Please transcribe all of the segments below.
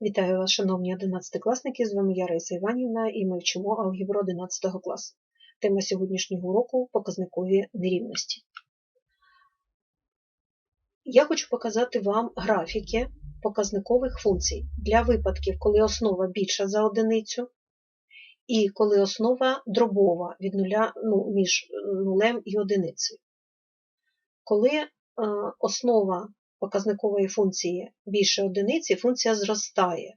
Вітаю вас, шановні 11-класники, з вами я Раїса Іванівна і ми вчимо алгебру 11 класу. Тема сьогоднішнього уроку – показникові нерівності. Я хочу показати вам графіки показникових функцій для випадків, коли основа більша за одиницю, і коли основа дробова від нуля, ну, між нулем і одиницею. Коли е, основа показникової функції більше одиниці, функція зростає.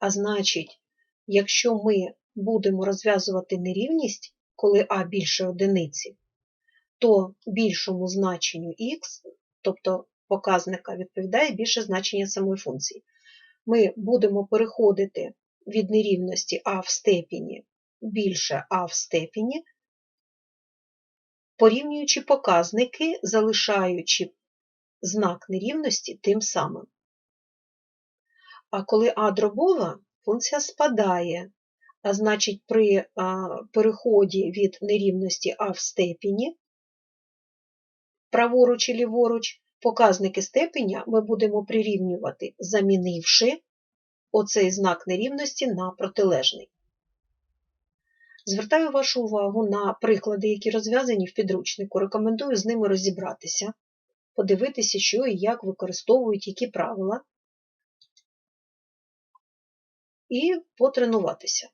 А значить, якщо ми будемо розв'язувати нерівність, коли а більше одиниці, то більшому значенню х, тобто показника, відповідає більше значення самої функції. Ми будемо переходити від нерівності а в степені більше а в степені, порівнюючи показники, залишаючи знак нерівності тим самим. А коли а дробова, функція спадає, а значить, при переході від нерівності а в степені, праворуч і ліворуч, показники степеня ми будемо прирівнювати, замінивши оцей знак нерівності на протилежний. Звертаю вашу увагу на приклади, які розв'язані в підручнику. Рекомендую з ними розібратися подивитися, що і як використовують які правила, і потренуватися.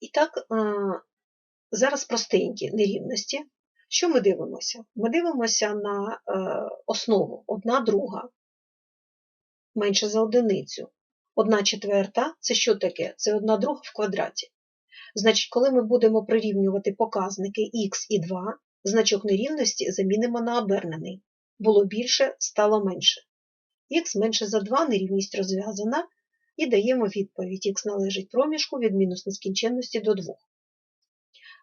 І так, зараз простенькі нерівності. Що ми дивимося? Ми дивимося на е, основу одна друга, менше за одиницю. Одна четверта це що таке? Це одна друга в квадраті. Значить, коли ми будемо прирівнювати показники х і 2, Значок нерівності замінимо на обернений. Було більше, стало менше. Х менше за 2 нерівність розв'язана і даємо відповідь. Х належить проміжку від мінус нескінченності до 2.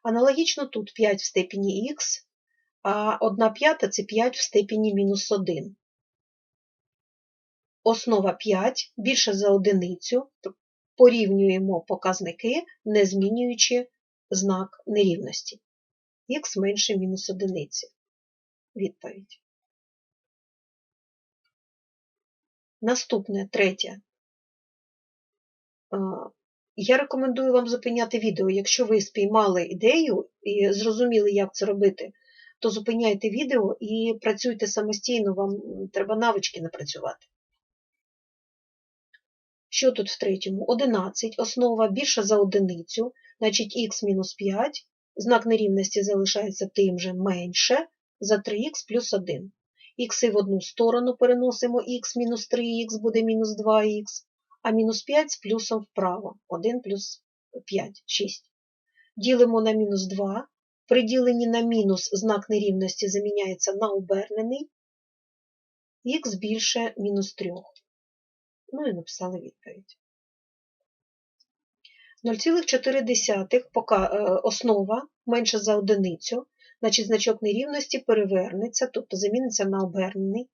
Аналогічно тут 5 в степені х, а 1 п'ята це 5 в степені мінус 1. Основа 5 більше за одиницю. Порівнюємо показники, не змінюючи знак нерівності х менше мінус одиниці. Відповідь. Наступне третє. Я рекомендую вам зупиняти відео. Якщо ви спіймали ідею і зрозуміли, як це робити, то зупиняйте відео і працюйте самостійно, вам треба навички напрацювати. Що тут в третьому? 11. Основа більша за одиницю, значить х мінус 5 Знак нерівності залишається тим же менше за 3х плюс 1. Х в одну сторону переносимо х мінус 3х буде мінус 2х, а мінус 5 з плюсом вправо 1 плюс 5 6. Ділимо на мінус 2. При діленні на мінус знак нерівності заміняється на обернений, х більше мінус 3. Ну і написали відповідь. 0,4 е, основа менше за одиницю, значить значок нерівності перевернеться, тобто заміниться на обернений.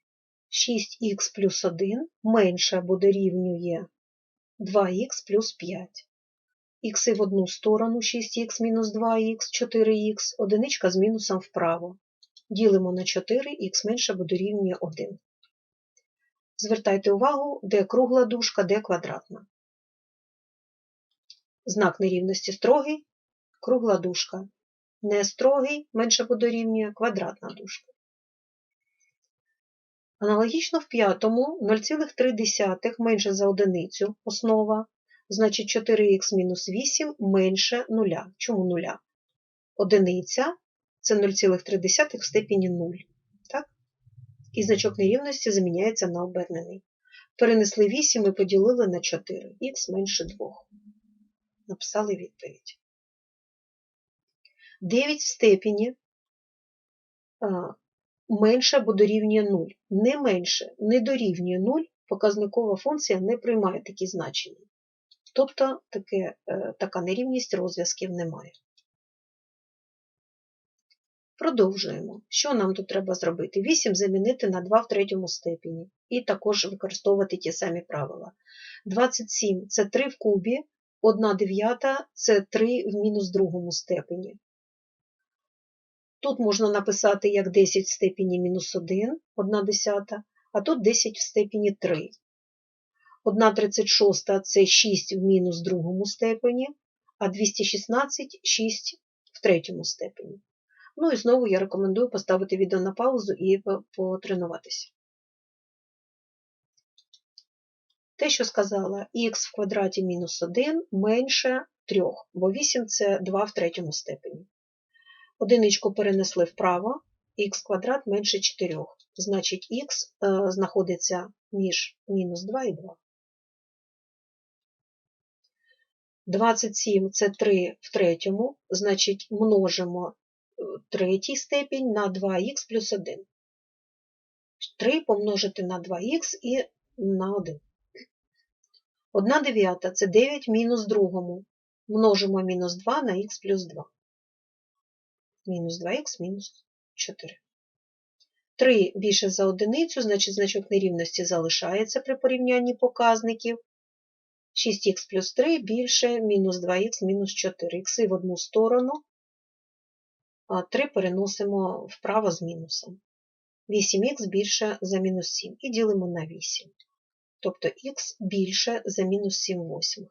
6х плюс 1 менше або дорівнює 2х плюс 5. Х в одну сторону 6х мінус 2х, 4х, одиничка з мінусом вправо. Ділимо на 4, х менше або дорівнює 1. Звертайте увагу, де кругла дужка, де квадратна. Знак нерівності строгий, кругла дужка. Не строгий, менше подорівнює квадратна дужка. Аналогічно в п'ятому 0,3 менше за одиницю основа, значить 4х мінус 8 менше 0. Чому 0? Одиниця це 0,3 в степені 0. Так? І значок нерівності заміняється на обернений. Перенесли 8 і поділили на 4, х менше 2 написали відповідь. 9 в степені менше або дорівнює 0. Не менше, не дорівнює 0, показникова функція не приймає такі значення. Тобто таке, е, така нерівність розв'язків немає. Продовжуємо. Що нам тут треба зробити? 8 замінити на 2 в третьому степені. І також використовувати ті самі правила. 27 це 3 в кубі, 1 дев'ята це 3 в мінус другому степені. Тут можна написати як 10 в степені мінус 1, 1 десята, а тут 10 в степені 3. 1,36 це 6 в мінус другому степені, а 216 – 6 в третьому степені. Ну і знову я рекомендую поставити відео на паузу і потренуватися. Те, що сказала х в квадраті мінус 1 менше 3, бо 8 це 2 в третьому степені. Одиничку перенесли вправо, х квадрат менше 4. Значить, х е, знаходиться між мінус 2 і 2. 27 це 3 в третьому, значить, множимо е, третій степінь на 2х плюс 1. 3 помножити на 2х і на 1. 1 дев'ята це 9 мінус другому. Множимо мінус 2 на х плюс 2. Мінус 2х мінус 4. 3 більше за одиницю, значить значок нерівності залишається при порівнянні показників. 6х плюс 3 більше мінус 2х мінус 4. Х в одну сторону, а 3 переносимо вправо з мінусом. 8х більше за мінус 7 і ділимо на 8 тобто х більше за мінус 7 восьмих.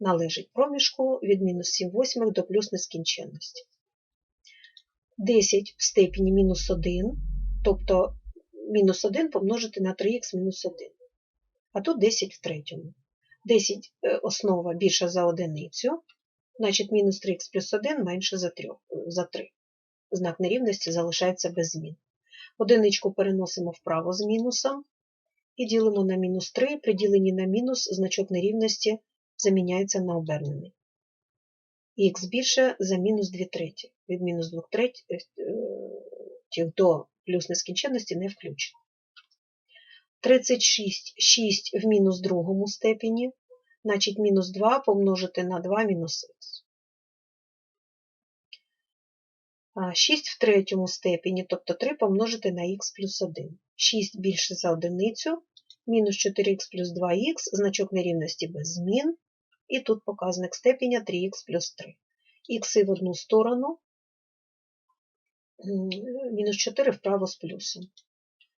Належить проміжку від мінус 7 восьмих до плюс нескінченності. 10 в степені мінус 1, тобто мінус 1 помножити на 3х мінус 1. А тут 10 в третьому. 10 е, основа більша за одиницю, значить мінус 3х плюс 1 менше За 3. Знак нерівності залишається без змін. Одиничку переносимо вправо з мінусом і ділимо на мінус 3. При діленні на мінус значок нерівності заміняється на обернений. Х більше за мінус 2 треті. Від мінус 2 третіх е, до плюс нескінченності не включено. 36 6 в мінус другому степені, значить мінус 2 помножити на 2 мінус х. 6 в третьому степені, тобто 3 помножити на х плюс 1. 6 більше за одиницю, мінус 4х плюс 2х, значок нерівності без змін. І тут показник степеня 3х плюс 3. Х в одну сторону, мінус 4 вправо з плюсом.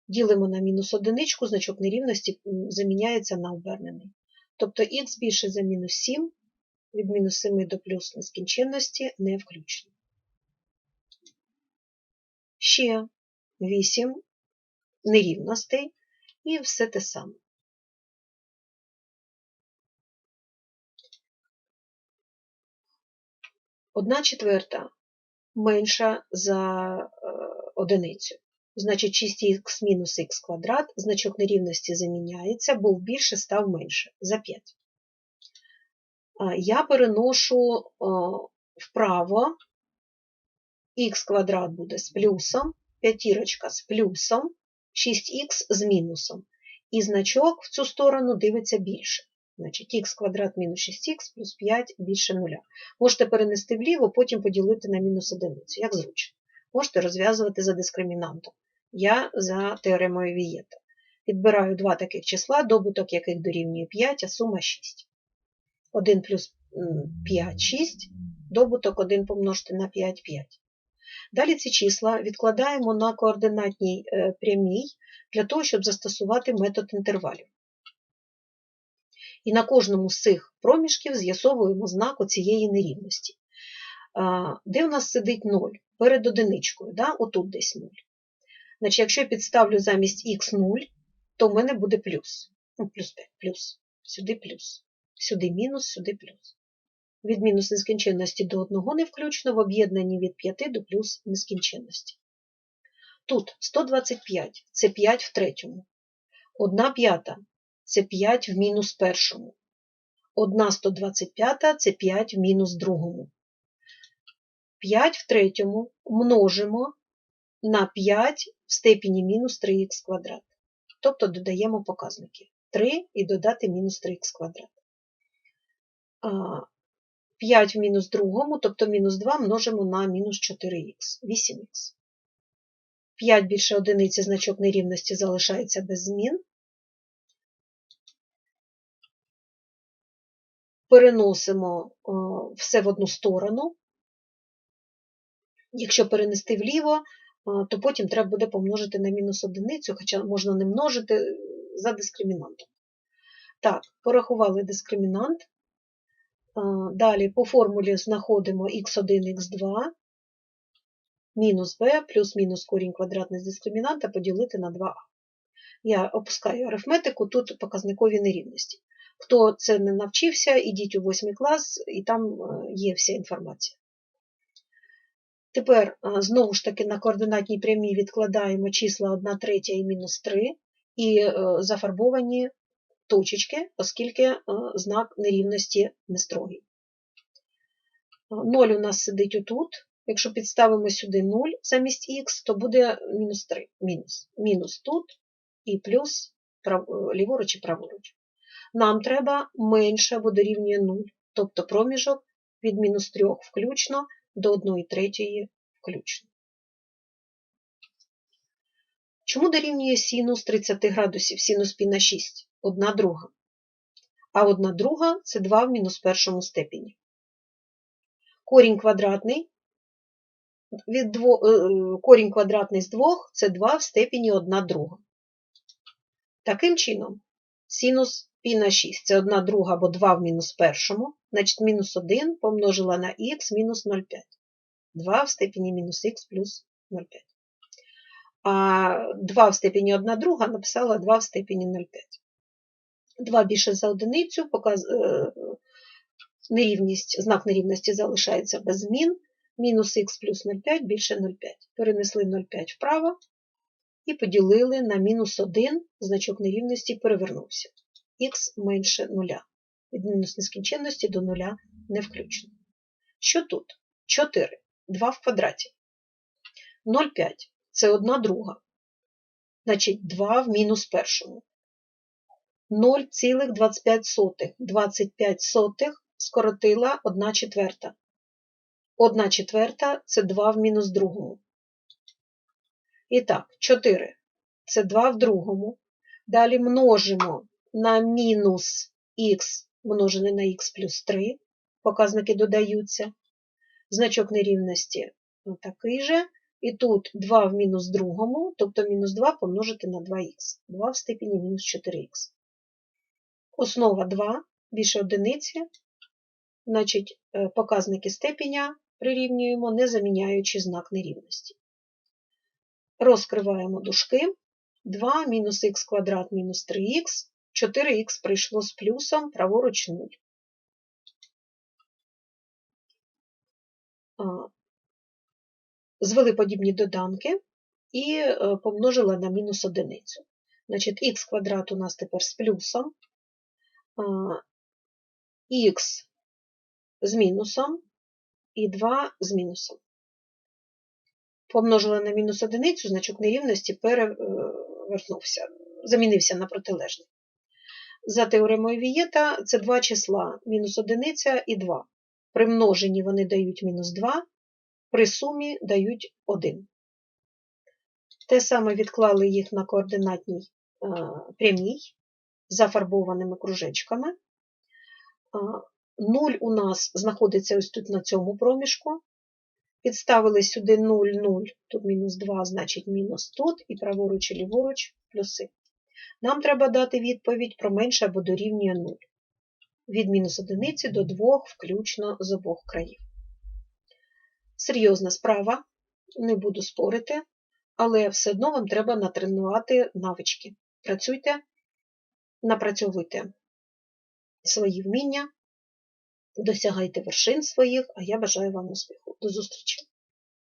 Ділимо на мінус одиничку, значок нерівності заміняється на обернений. Тобто х більше за мінус 7, від мінус 7 до плюс нескінченності не включено ще 8 нерівностей і все те саме. Одна четверта менша за е, одиницю. Значить, 6х мінус х квадрат, значок нерівності заміняється, був більше, став менше за 5. Я переношу вправо х квадрат буде з плюсом, п'ятірочка з плюсом, 6х з мінусом. І значок в цю сторону дивиться більше. Значить, х квадрат мінус 6х плюс 5 більше нуля. Можете перенести вліво, потім поділити на мінус одиницю, як зручно. Можете розв'язувати за дискримінантом. Я за теоремою Вієта. Підбираю два таких числа, добуток яких дорівнює 5, а сума 6. 1 плюс 5 6, добуток 1 помножити на 5 5. Далі ці числа відкладаємо на координатній е, прямій для того, щоб застосувати метод інтервалів. І на кожному з цих проміжків з'ясовуємо знак цієї нерівності. Де у нас сидить 0? Перед одиничкою, да? отут десь 0. Значить, Якщо я підставлю замість х 0, то в мене буде плюс. Ну, плюс 5, плюс, сюди плюс, сюди мінус, сюди плюс від мінус нескінченності до 1 не включно в об'єднанні від 5 до плюс нескінченності. Тут 125 це 5 в третьому. 1 п'ята це 5 в мінус першому. 1 125 це 5 в мінус другому. 5 в третьому множимо на 5 в степені мінус 3х квадрат. Тобто додаємо показники 3 і додати мінус 3х квадрат. 5 в мінус другому, тобто мінус 2 множимо на мінус 4х, 8х. 5 більше одиниці значок нерівності залишається без змін. Переносимо все в одну сторону. Якщо перенести вліво, то потім треба буде помножити на мінус одиницю, хоча можна не множити, за дискримінантом. Так, порахували дискримінант. Далі по формулі знаходимо x1, x2, мінус b плюс-мінус корінь квадратний з дискримінанта поділити на 2а. Я опускаю арифметику, тут показникові нерівності. Хто це не навчився, ідіть у 8 клас, і там е, є вся інформація. Тепер, е, знову ж таки, на координатній прямій відкладаємо числа 1 третя і мінус 3 і е, зафарбовані точечки, оскільки знак нерівності не строгий. 0 у нас сидить отут. Якщо підставимо сюди 0 замість х, то буде мінус 3. Мінус, мінус тут і плюс ліворуч і праворуч. Нам треба менше або дорівнює 0, тобто проміжок від мінус 3 включно до 1 третьої включно. Чому дорівнює синус 30 градусів, синус пі на 6? Одна друга. А одна друга це 2 в мінус першому степені. Корінь квадратний від дво, е, корінь квадратний з 2 це 2 в степені 1 друга. Таким чином, синус пі на 6 це 1 друга або 2 в мінус першому, значить мінус 1 помножила на х мінус 0,5. 2 в степені мінус х плюс 0,5. А 2 в степені 1 друга написала 2 в степені 0,5. 2 більше за одиницю, показ... Е, нерівність, знак нерівності залишається без змін. Мінус х плюс 0,5 більше 0,5. Перенесли 0,5 вправо і поділили на мінус 1, значок нерівності перевернувся. Х менше 0. Від мінус нескінченності до 0 не включено. Що тут? 4. 2 в квадраті. 0,5 це 1 друга. Значить, 2 в мінус першому. 0,25. 25 сотих скоротила 1 четверта. 1 четверта це 2 в мінус другому. І так, 4 це 2 в другому. Далі множимо на мінус х множене на х плюс 3. Показники додаються. Значок нерівності такий же. І тут 2 в мінус другому, тобто мінус 2 помножити на 2х. 2 в степені мінус 4х. Основа 2 більше одиниці. Значить, е, показники степеня прирівнюємо, не заміняючи знак нерівності. Розкриваємо дужки. 2 мінус х квадрат мінус 3х, 4х прийшло з плюсом, праворуч 0. Звели подібні доданки і е, помножили на мінус одиницю. Значить, х квадрат у нас тепер з плюсом, х з мінусом і 2 з мінусом. Помножили на мінус одиницю, значок нерівності перевернувся, замінився на протилежний. За теоремою Вієта це два числа мінус одиниця і 2. При множенні вони дають мінус 2, при сумі дають 1. Те саме відклали їх на координатній е, прямій зафарбованими кружечками. 0 у нас знаходиться ось тут на цьому проміжку. Підставили сюди 0, 0, тут мінус 2, значить мінус тут, і праворуч і ліворуч плюси. Нам треба дати відповідь про менше або дорівнює 0. Від мінус 1 до 2, включно з обох країв. Серйозна справа, не буду спорити, але все одно вам треба натренувати навички. Працюйте, напрацьовуйте свої вміння, досягайте вершин своїх, а я бажаю вам успіху. До зустрічі!